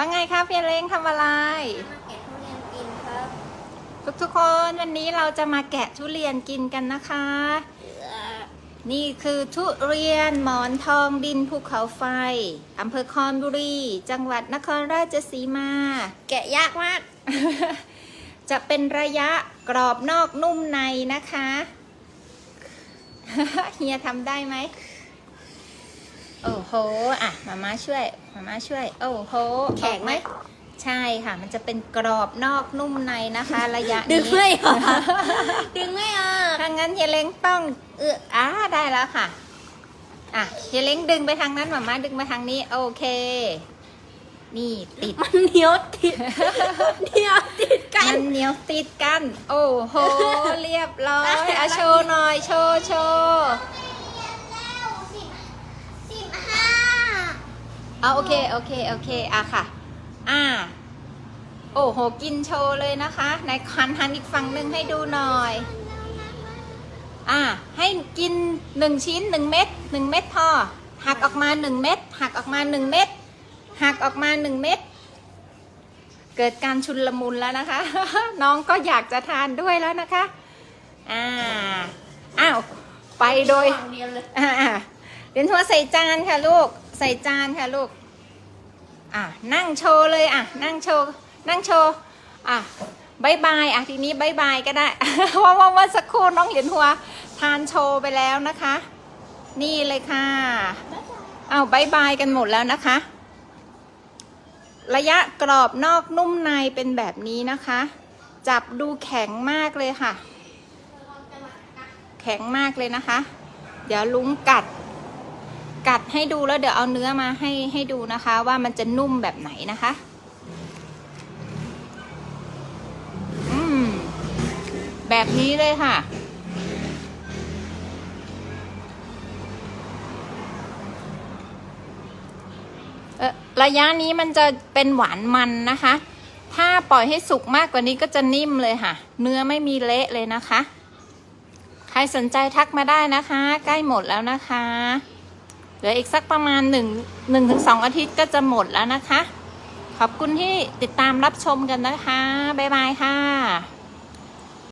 ว่าไงครับพี่เล้งทำอะไร มาแกะทุเรียนกินครับทุกทุกๆคนวันนี้เราจะมาแกะทุเรียนกินกันนะคะเอ่อนี่คือทุเรียนหมอนทองดินภูเขาไฟอำเภอคอนบุรี จังหวัดนครราชสีมา แกะยากมาก จะเป็นระยะกรอบนอกนุ่มในนะคะ เฮียทำได้ไหม โอ้โห อะ มาม่าช่วย มาม่าช่วย โอ้โหแข็งไหมออกใช่ค่ะ มันจะเป็นกรอบนอกนุ่มในนะคะ ระยะนี้ ดึงไม่ออกดึงไม่ออกถ้างั้นเฮียเล้งต้องเอออ่าได้แล้วค่ะ อะเฮียเล้งดึงไปทางนั้นมาม่าดึงมาทางนี้ โอเค นี่ติด มันเหนียวติดเหนียวติดกัมันนเหนียวติดกัน โอ้โห เรียบร้อยอะโชว์หน่อย โชว์โชว์ สิบห้า เอาโอเคโอเคโอเคอะค่ะ อ่า โอ้โหกินโชว์เลยนะคะในคันหันอีกฝั่งหนึ่งให้ดูหน่อย อ่า ให้กินหนึ่งชิ้นหนึ่งเม็ดหนึ่งเม็ดพอหักออกมาหนึ่งเม็ดหักออกมาหนึ่งเม็ดหักออกมาหนึ่งเม็ดเกิดการชุนลมุนแล้วนะคะ น้องก็อยากจะทานด้วยแล้วนะคะอ่าอ้าวไปโดยฝั่งเดียวเลยอ่าเรียนทัวใส่จานค่ะลูก ใส่จานค่ะลูก อะนั่งโชว์เลยอะนั่งโชว์นั่งโชว์อะบายบายอะทีนี้บายบายก็ได้ว่าว่าว่าสักครู่น้องเหรียญหัวทานโชว์ไปแล้วนะคะ นี่เลยค่ะอ้าวบายบายกันหมดแล้วนะคะ ระยะกรอบนอกนุ่มในเป็นแบบนี้นะคะ จับดูแข็งมากเลยค่ะ แข็งมากเลยนะคะ เดี๋ยวลุงกัด กัดให้ดูแล้วเดี๋ยวเอาเนื้อมาให้ให้ดูนะคะ ว่ามันจะนุ่มแบบไหนนะคะอืมแบบนี้เลยค่ะเอ่อระยะนี้มันจะเป็นหวานมันนะคะ ถ้าปล่อยให้สุกมากกว่านี้ก็จะนิ่มเลยค่ะ เนื้อไม่มีเละเลยนะคะ ใครสนใจทักมาได้นะคะ ใกล้หมดแล้วนะคะ เหลืออีกสักประมาณหนึ่งหนึ่งถึงสองอาทิตย์ก็จะหมดแล้วนะคะ ขอบคุณที่ติดตามรับชมกันนะคะ บ๊ายบายค่ะ